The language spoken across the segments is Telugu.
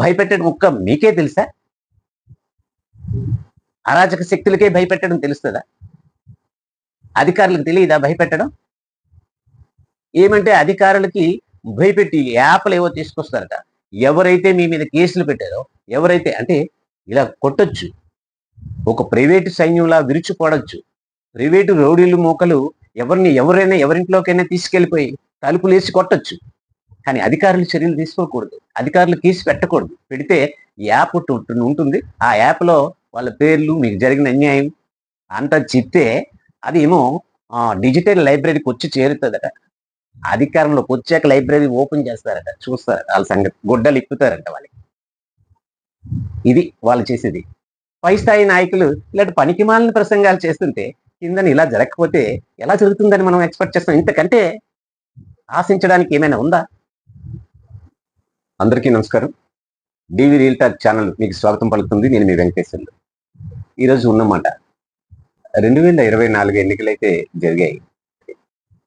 భయపెట్టడం ఒక్క మీకే తెలుసా? అరాచక శక్తులకే భయపెట్టడం తెలుస్తుందా? అధికారులకు తెలియదా భయపెట్టడం? ఏమంటే అధికారులకి భయపెట్టి యాప్లు ఏవో తీసుకొస్తారట. ఎవరైతే మీ మీద కేసులు పెట్టారో ఎవరైతే అంటే ఇలా కొట్టొచ్చు. ఒక ప్రైవేటు సైన్యంలా విరుచుకోడచ్చు. ప్రైవేటు రౌడీలు మోకలు ఎవరిని ఎవరైనా ఎవరింట్లోకైనా తీసుకెళ్ళిపోయి తలుపులు వేసి కొట్టొచ్చు. కానీ అధికారులు చర్యలు తీసుకోకూడదు. అధికారులు కేసు పెట్టకూడదు. పెడితే యాప్ ఉంటుంది- ఉంటుంది. ఆ యాప్లో వాళ్ళ పేర్లు మీకు జరిగిన అన్యాయం అంతా చెప్తే అది ఏమో డిజిటల్ లైబ్రరీకి వచ్చి చేరుతుందట. అధికారంలోకి వచ్చాక లైబ్రరీ ఓపెన్ చేస్తారట. చూస్తారట. వాళ్ళ సంగతి. గుడ్డలు ఇప్పుతారంట వాళ్ళకి. ఇది వాళ్ళు చేసేది. పై స్థాయి నాయకులు ఇలాంటి పనికిమాలిన ప్రసంగాలు చేస్తుంటే కిందని ఇలా జరగకపోతే ఎలా జరుగుతుందని మనం ఎక్స్పెక్ట్ చేస్తాం? ఇంతకంటే ఆశించడానికి ఏమైనా ఉందా? అందరికీ నమస్కారం. డివి రియల్ టాక్ ఛానల్ మీకు స్వాగతం పలుకుతుంది. నేను మీ వెంకటేశ్వర్లు ఈరోజు ఉన్నమాట రెండు వేల ఇరవై నాలుగు ఎన్నికలైతే జరిగాయి.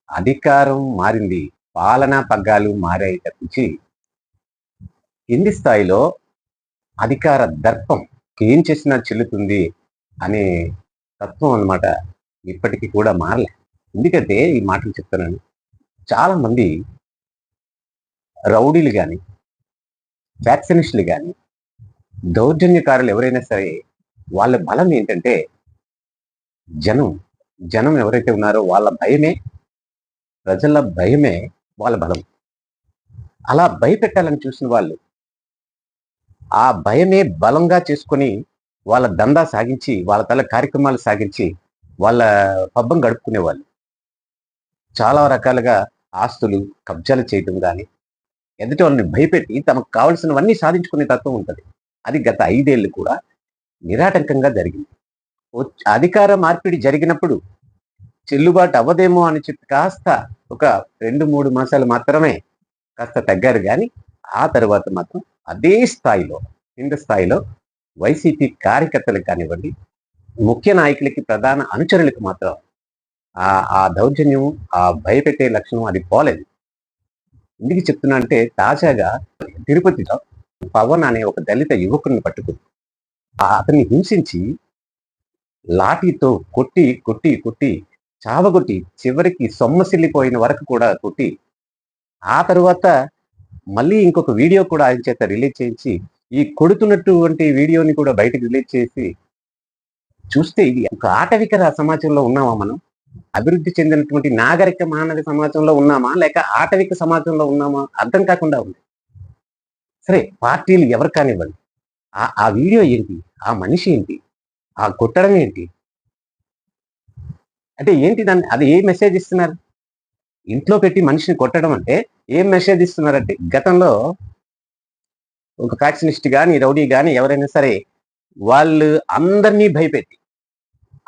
అధికారం మారింది పాలనా పగ్గాలు మారాయి తప్పించి కింది స్థాయిలో అధికార దర్పం ఏం చేసినా చెల్లుతుంది అనే తత్వం అన్నమాట ఇప్పటికీ కూడా మారలే. ఎందుకంటే ఈ మాటలు చెప్తున్నాను. చాలామంది రౌడీలు కానీ వ్యాక్సినిస్టులు కానీ దౌర్జన్యకారులు ఎవరైనా సరే వాళ్ళ బలం ఏంటంటే జనం జనం ఎవరైతే ఉన్నారో వాళ్ళ భయమే ప్రజల భయమే వాళ్ళ బలం. అలా భయపెట్టాలని చూసిన వాళ్ళు ఆ భయమే బలంగా చేసుకొని వాళ్ళ దందా సాగించి వాళ్ళ తల కార్యక్రమాలు సాగించి వాళ్ళ పబ్బం గడుపుకునేవాళ్ళు. చాలా రకాలుగా ఆస్తులు కబ్జాలు చేయటం కానీ ఎదుటి వాళ్ళని భయపెట్టి తమకు కావలసినవన్నీ సాధించుకునే తత్వం ఉంటుంది. అది గత ఐదేళ్ళు కూడా నిరాటంకంగా జరిగింది. అధికార మార్పిడి జరిగినప్పుడు చెల్లుబాటు అవ్వదేమో అని చెప్పి కాస్త ఒక రెండు మూడు మాసాలు మాత్రమే కాస్త తగ్గారు కానీ ఆ తర్వాత మాత్రం అదే స్థాయిలో కింద స్థాయిలో వైసీపీ కార్యకర్తలకు కానివ్వండి ముఖ్య నాయకులకి ప్రధాన అనుచరులకు మాత్రం ఆ ఆ దౌర్జన్యం ఆ భయపెట్టే లక్షణం అది పోలేదు. ఎందుకు చెప్తున్నా అంటే తాజాగా తిరుపతిలో పవన్ అనే ఒక దళిత యువకుడిని పట్టుకుంది. ఆ అతన్ని హింసించి లాఠీతో కొట్టి కొట్టి కొట్టి చావగొట్టి చివరికి సొమ్మసిల్లిపోయిన వరకు కూడా కొట్టి ఆ తర్వాత మళ్ళీ ఇంకొక వీడియో కూడా ఆయన చేత రిలీజ్ చేయించి ఈ కొడుతున్నటువంటి వీడియోని కూడా బయటకు రిలీజ్ చేసి చూస్తే ఇది ఒక ఆటవికర సమాజంలో ఉన్నామా మనం? అభివృద్ధి చెందినటువంటి నాగరిక మానవ సమాజంలో ఉన్నామా? లేక ఆటవిక సమాజంలో ఉన్నామా? అర్థం కాకుండా ఉంది. సరే పార్టీలు ఎవరు కానివ్వండి. ఆ ఆ వీడియో ఏంటి? ఆ మనిషి ఏంటి? ఆ కొట్టడం ఏంటి? అంటే ఏంటి దాన్ని? అది ఏ మెసేజ్ ఇస్తున్నారు? ఇంట్లో పెట్టి మనిషిని కొట్టడం అంటే ఏం మెసేజ్ ఇస్తున్నారంటే గతంలో ఒక ఫ్యాక్షనిస్ట్ కానీ రౌడీ కానీ ఎవరైనా సరే వాళ్ళు అందరినీ భయపెట్టి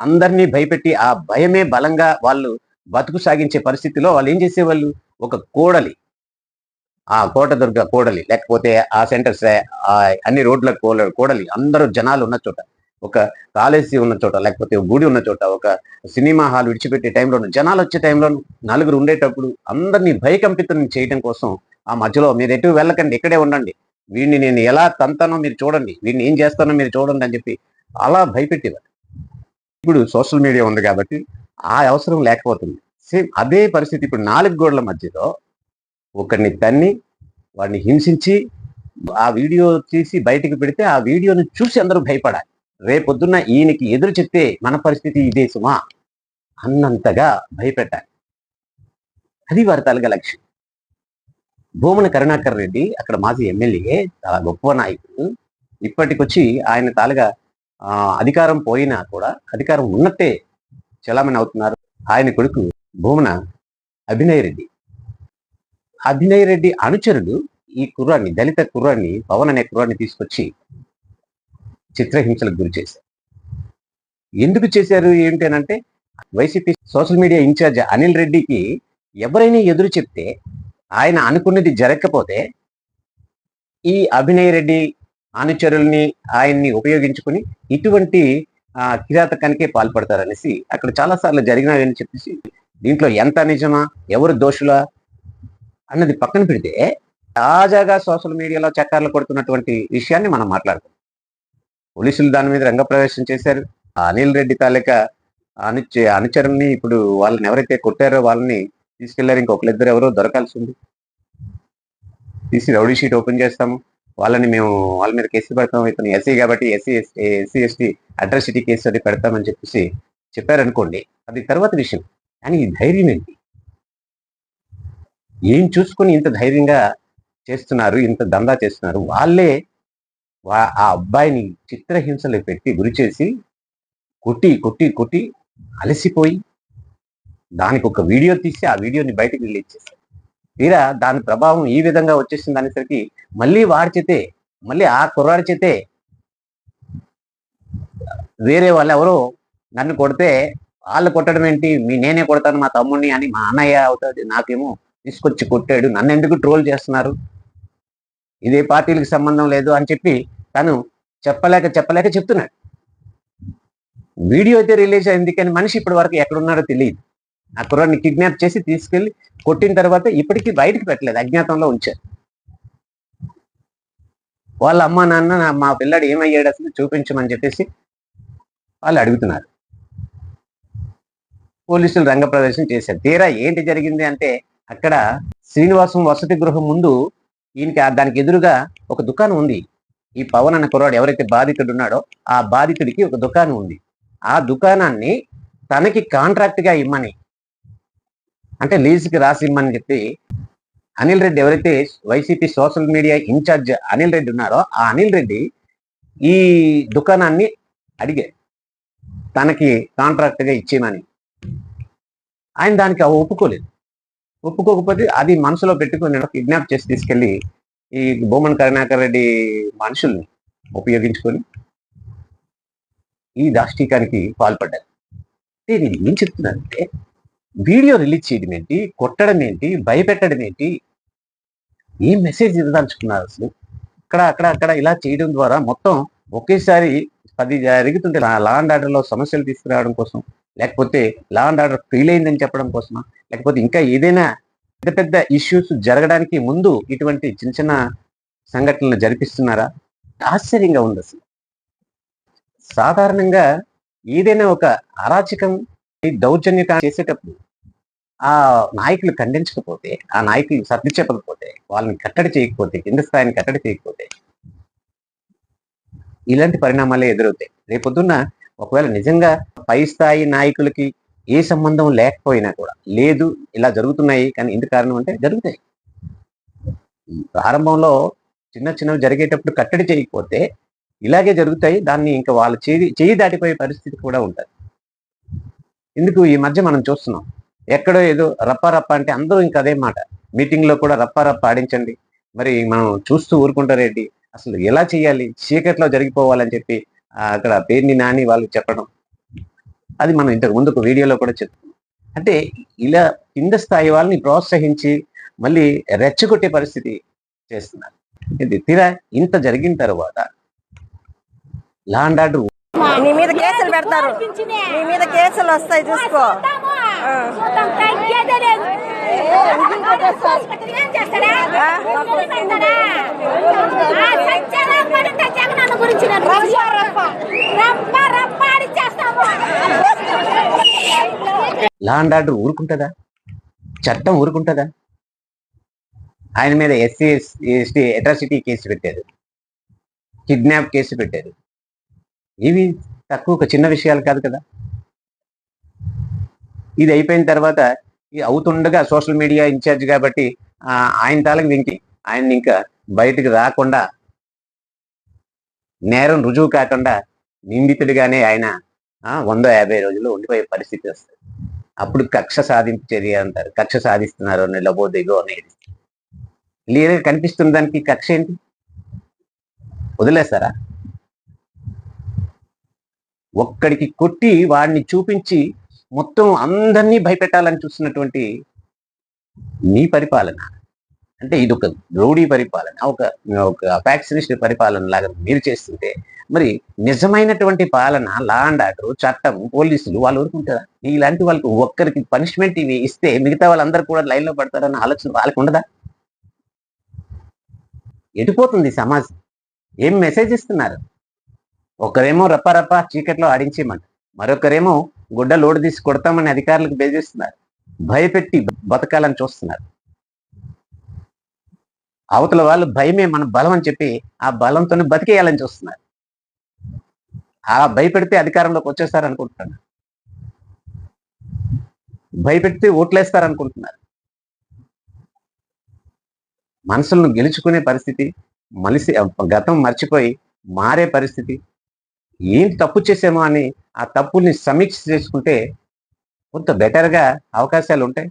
అందరినీ భయపెట్టి ఆ భయమే బలంగా వాళ్ళు బతుకు సాగించే పరిస్థితిలో వాళ్ళు ఏం చేసేవాళ్ళు? ఒక కోడలి. ఆ కోటదుర్గ కోడలి. లేకపోతే ఆ సెంటర్స్ అన్ని రోడ్ల కోడలి. అందరూ జనాలు ఉన్న చోట. ఒక కాలేజీ ఉన్న చోట లేకపోతే గుడి ఉన్న చోట ఒక సినిమా హాల్ విడిచిపెట్టే టైంలో జనాలు వచ్చే టైంలో నలుగురు ఉండేటప్పుడు అందరినీ భయకంపితం చేయడం కోసం ఆ మధ్యలో మీరు ఎటు వెళ్ళకండి ఇక్కడే ఉండండి. వీడిని నేను ఎలా తంతానో మీరు చూడండి. వీడిని ఏం చేస్తానో మీరు చూడండి అని చెప్పి అలా భయపెట్టేవారు. ఇప్పుడు సోషల్ మీడియా ఉంది కాబట్టి ఆ అవసరం లేకపోతుంది. సేమ్ అదే పరిస్థితి ఇప్పుడు నాలుగు గోడల మధ్యలో ఒకరిని తన్ని వాడిని హింసించి ఆ వీడియో తీసి బయటకు పెడితే ఆ వీడియోని చూసి అందరూ భయపడాలి. రేపొద్దున్న ఈయనకి ఎదురు చెప్తే మన పరిస్థితి ఇదే సుమా అన్నంతగా భయపెట్టాలి. అది వారి తలగ లక్ష్యం. భూమన కరుణాకర్ రెడ్డి అక్కడ మాజీ ఎమ్మెల్యే చాలా గొప్ప నాయకుడు. ఇప్పటికొచ్చి ఆయన తాలుగా అధికారం పోయినా కూడా అధికారం ఉన్నట్టే చలామణి అవుతున్నారు. ఆయన కొడుకు భూమన అభినయ్ రెడ్డి. అభినయ్ రెడ్డి అనుచరుడు ఈ కుర్రాన్ని దళిత కుర్రాన్ని పవన్ అనే కుర్రాన్ని తీసుకొచ్చి చిత్రహింసలకు గురి చేశారు. ఎందుకు చేశారు ఏంటి అని అంటే YCP social media incharge Anil రెడ్డికి ఎవరైనా ఎదురు చెప్తే ఆయన అనుకున్నది జరగకపోతే ఈ అభినయ్ రెడ్డి అనుచరుల్ని ఆయన్ని ఉపయోగించుకుని ఇటువంటి ఆ, కిరాతకానికే పాల్పడతారనేసి అక్కడ చాలా సార్లు జరిగినాయని చెప్పేసి దీంట్లో ఎంత నిజమా ఎవరు దోషులా అన్నది పక్కన పెడితే తాజాగా సోషల్ మీడియాలో చక్కార్లు కొడుతున్నటువంటి విషయాన్ని మనం మాట్లాడుతాం. పోలీసులు దాని మీద రంగప్రవేశం చేశారు. అనిల్ రెడ్డి తాలూకా అనుచ అనుచరుల్ని ఇప్పుడు వాళ్ళని ఎవరైతే కొట్టారో వాళ్ళని తీసుకెళ్ళారు ఇంకొకరిద్దరు ఎవరో దొరకాల్సి ఉంది. తీసి రౌడీ షీట్ ఓపెన్ చేస్తాము. వాళ్ళని మేము వాళ్ళ మీద కేసు పెడతాం ఇతను ఎస్సీ కాబట్టి SC SC ST atrocity case అది పెడతామని చెప్పేసి చెప్పారనుకోండి అది తర్వాత విషయం. కానీ ఈ ధైర్యం ఏంటి? ఏం చూసుకొని ఇంత ధైర్యంగా చేస్తున్నారు ఇంత దందా చేస్తున్నారు? వాళ్ళే వా- ఆ అబ్బాయిని చిత్రహింసలు పెట్టి గురి చేసి కొట్టి కొట్టి కొట్టి అలసిపోయి దానికి ఒక వీడియో తీసి ఆ వీడియోని బయటకు వెళ్ళి ఇచ్చేసి తీరా దాని ప్రభావం ఈ విధంగా వచ్చేసింది అనేసరికి మళ్ళీ వాడి చేతే మళ్ళీ ఆ కుర్రాడి చేతే వేరే వాళ్ళు ఎవరో నన్ను కొడితే వాళ్ళు కొట్టడం ఏంటి? మీ నేనే కొడతాను మా తమ్ముడిని అని మా అన్నయ్య అవుతుంది నాకేమో తీసుకొచ్చి కొట్టాడు నన్ను ఎందుకు ట్రోల్ చేస్తున్నారు? ఇదే పార్టీలకు సంబంధం లేదు అని చెప్పి తను చెప్పలేక చెప్పలేక చెప్తున్నాడు. వీడియో అయితే రిలీజ్ అయింది కానీ మనిషి ఇప్పటి వరకు ఎక్కడున్నాడో తెలియదు. ఆ కుర్రాన్ని కిడ్నాప్ చేసి తీసుకెళ్ళి కొట్టిన తర్వాత ఇప్పటికీ బయటికి పెట్టలేదు అజ్ఞాతంలో ఉంచారు. వాళ్ళ అమ్మ నాన్న నా- మా పిల్లాడు ఏమయ్యాడు అసలు చూపించమని చెప్పేసి వాళ్ళు అడుగుతున్నారు. పోలీసులు రంగ ప్రదర్శన చేశారు. తీరా ఏంటి జరిగింది అంటే అక్కడ శ్రీనివాసం వసతి గృహం ముందు ఈయనకి దానికి ఎదురుగా ఒక దుకాణం ఉంది. ఈ పవన్ అన్న కుర్రాడు ఎవరైతే బాధితుడు ఉన్నాడో ఆ బాధితుడికి ఒక దుకాణం ఉంది. ఆ దుకాణాన్ని తనకి కాంట్రాక్ట్గా ఇమ్మని అంటే లీజుకి రాసి ఇమ్మని చెప్పి అనిల్ రెడ్డి ఎవరైతే YCP social media incharge Anil Reddy ఉన్నారో ఆ అనిల్ రెడ్డి ఈ దుకాణాన్ని అడిగారు తనకి కాంట్రాక్ట్గా ఇచ్చేయమని. ఆయన దానికి అవి ఒప్పుకోలేదు. ఒప్పుకోకపోతే అది మనసులో పెట్టుకొని కిడ్నాప్ చేసి తీసుకెళ్ళి ఈ బొమ్మన్ కరుణాకర్ రెడ్డి మనుషుల్ని ఉపయోగించుకొని ఈ దాష్టీకానికి పాల్పడ్డారు. నేను ఏం చెప్తున్నానంటే వీడియో రిలీజ్ చేయడం ఏంటి? కొట్టడం ఏంటి? భయపెట్టడం ఏంటి? ఏం మెసేజ్ ఇవ్వదలుచుకున్నారు అసలు. ఇక్కడ అక్కడ అక్కడ ఇలా చేయడం ద్వారా మొత్తం ఒకేసారి పది జరుగుతుంటే లా అండ్ ఆర్డర్లో సమస్యలు తీసుకురావడం కోసం లేకపోతే లా అండ్ ఆర్డర్ ఫెయిల్ అయిందని చెప్పడం కోసమా? లేకపోతే ఇంకా ఏదైనా పెద్ద పెద్ద ఇష్యూస్ జరగడానికి ముందు ఇటువంటి చిన్న చిన్న సంఘటనలు జరిపిస్తున్నారా? ఆశ్చర్యంగా ఉంది అసలు. సాధారణంగా ఏదైనా ఒక అరాచకం దౌర్జన్యత చేసేటప్పుడు ఆ నాయకులు ఖండించకపోతే ఆ నాయకులు సర్ది చెప్పకపోతే వాళ్ళని కట్టడి చేయకపోతే కింద స్థాయిని కట్టడి చేయకపోతే ఇలాంటి పరిణామాలే ఎదురవుతాయి. రేపొద్దున్న ఒకవేళ నిజంగా పై స్థాయి నాయకులకి ఏ సంబంధం లేకపోయినా కూడా లేదు ఇలా జరుగుతున్నాయి కానీ ఎందుకు కారణం అంటే జరుగుతాయి. ప్రారంభంలో చిన్న చిన్నవి జరిగేటప్పుడు కట్టడి చేయకపోతే ఇలాగే జరుగుతాయి దాన్ని ఇంకా వాళ్ళు చేయి చేయి దాటిపోయే పరిస్థితి కూడా ఉంటుంది. ఎందుకు ఈ మధ్య మనం చూస్తున్నాం. ఎక్కడో ఏదో రప్ప రప్ప అంటే అందరూ ఇంకా అదే మాట. మీటింగ్లో కూడా రప్ప రప్ప ఆడించండి. మరి మనం చూస్తూ ఊరుకుంటారేంటి అసలు ఎలా చేయాలి? చీకట్లో జరిగిపోవాలని చెప్పి అక్కడ పేరుని నాని వాళ్ళు చెప్పడం. అది మనం ఇంతకు ముందు ఒక వీడియోలో కూడా చెప్తున్నాం అంటే ఇలా కింద స్థాయి వాళ్ళని ప్రోత్సహించి మళ్ళీ రెచ్చగొట్టే పరిస్థితి చేస్తున్నారు. ఇది తీరా ఇంత జరిగిన తర్వాత లాండ్ ఆర్డర్ నీ మీద కేసులు పెడతారు. నీ మీద కేసులు వస్తాయి చూసుకో. లా అండ్ ఆర్డర్ ఊరుకుంటుందా? చట్టం ఊరుకుంటుందా? ఆయన మీద ఎస్సీ ఎస్టీ అట్రాసిటీ కేసు పెట్టారు. కిడ్నాప్ కేసు పెట్టారు. ఇవి తక్కువ చిన్న విషయాలు కాదు కదా. ఇది అయిపోయిన తర్వాత ఇది అవుతుండగా సోషల్ మీడియా ఇన్ఛార్జ్ కాబట్టి ఆయన తాలకు వింకి ఆయన ఇంకా బయటకు రాకుండా నేరం రుజువు కాకుండా నిందితుడిగానే ఆయన వంద యాభై రోజులు ఉండిపోయే పరిస్థితి వస్తుంది. అప్పుడు కక్ష సాధింపు చర్య అంటారు. కక్ష సాధిస్తున్నారు అనే లబో దిగో అనేది. క్లియర్గా కనిపిస్తున్న దానికి కక్ష ఏంటి? వదిలేస్తారా? ఒక్కడికి కొట్టి వాడిని చూపించి మొత్తం అందరినీ భయపెట్టాలని చూస్తున్నటువంటి మీ పరిపాలన. అంటే ఇది ఒక రౌడీ పరిపాలన ఒక ఒక ఫ్యాక్సినిస్ట్ పరిపాలన లాగా మీరు చేస్తుంటే మరి నిజమైనటువంటి పాలన లా అండ్ ఆర్డర్ చట్టం పోలీసులు వాళ్ళు ఊరుకుంటారా? ఇలాంటి వాళ్ళకి ఒక్కరికి పనిష్మెంట్ ఇవి ఇస్తే మిగతా వాళ్ళందరూ కూడా లైన్లో పడతారన్న ఆలోచన వాళ్ళకి ఉండదా? ఎటుపోతుంది సమాజం? ఏం మెసేజ్ ఇస్తున్నారు? ఒకరేమో రప్పారప్పా చీకట్లో ఆడించేయమంట మరొకరేమో గుడ్డ లోడు తీసి కొడతామని అధికారులకు బెదిరిస్తున్నారు. భయపెట్టి బతకాలని చూస్తున్నారు. అవతల వాళ్ళు భయమే మన బలం అని చెప్పి ఆ బలంతోనే బతికేయాలని చూస్తున్నారు. ఆ భయపెడితే అధికారంలోకి వచ్చేస్తారు అనుకుంటున్నారు భయపెడితే ఓట్లేస్తారు అనుకుంటున్నారు మనసులను గెలుచుకునే పరిస్థితి మనిషి గతం మర్చిపోయి మారే పరిస్థితి ఏం తప్పు చేసామో అని ఆ తప్పుల్ని సమీక్ష చేసుకుంటే కొంత బెటర్గా అవకాశాలు ఉంటాయి.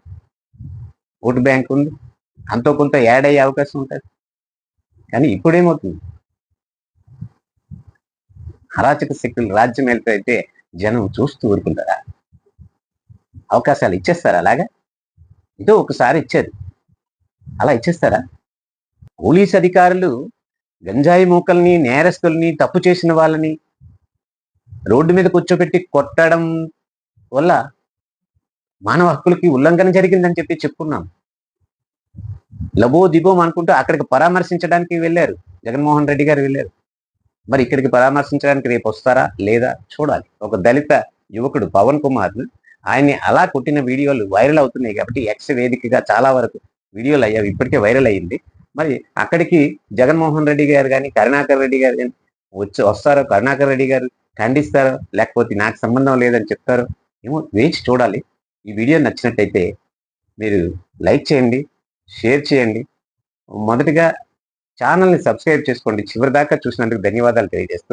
ఓటు బ్యాంక్ ఉంది. అంతో కొంత యాడ్ అయ్యే అవకాశం ఉంటుంది. కానీ ఇప్పుడేమవుతుంది? అరాచక శక్తులు రాజ్యం వెళ్తే జనం చూస్తూ ఊరుకుంటారా? అవకాశాలు ఇచ్చేస్తారా అలాగా? ఏదో ఒకసారి ఇచ్చారు. అలా ఇచ్చేస్తారా? పోలీస్ అధికారులు గంజాయి మూకల్ని నేరస్తుల్ని తప్పు చేసిన వాళ్ళని రోడ్డు మీద కూర్చోబెట్టి కొట్టడం వల్ల మానవ హక్కులకి ఉల్లంఘన జరిగిందని చెప్పి చెప్పుకున్నాం. లబో దిబోం అనుకుంటూ అక్కడికి పరామర్శించడానికి వెళ్ళారు. జగన్మోహన్ రెడ్డి గారు వెళ్ళారు. మరి ఇక్కడికి పరామర్శించడానికి రేపు వస్తారా లేదా చూడాలి. ఒక దళిత యువకుడు పవన్ కుమార్ ఆయన్ని అలా కొట్టిన వీడియోలు వైరల్ అవుతున్నాయి కాబట్టి ఎక్స్ వేదికగా చాలా వరకు వీడియోలు అయ్యాయి. ఇప్పటికే వైరల్ అయ్యింది. మరి అక్కడికి జగన్మోహన్ రెడ్డి గారు కానీ కరుణాకర్ రెడ్డి గారు కానీ వచ్చి వస్తారో? కరుణాకర్ రెడ్డి గారు ఖండిస్తారో? లేకపోతే నాకు సంబంధం లేదని చెప్తారో? ఏమో వేచి చూడాలి. ఈ వీడియో నచ్చినట్టయితే మీరు లైక్ చేయండి షేర్ చేయండి. మొదటిగా ఛానల్ని సబ్స్క్రైబ్ చేసుకోండి. చివరి దాకా చూసినందుకు ధన్యవాదాలు తెలియజేస్తూ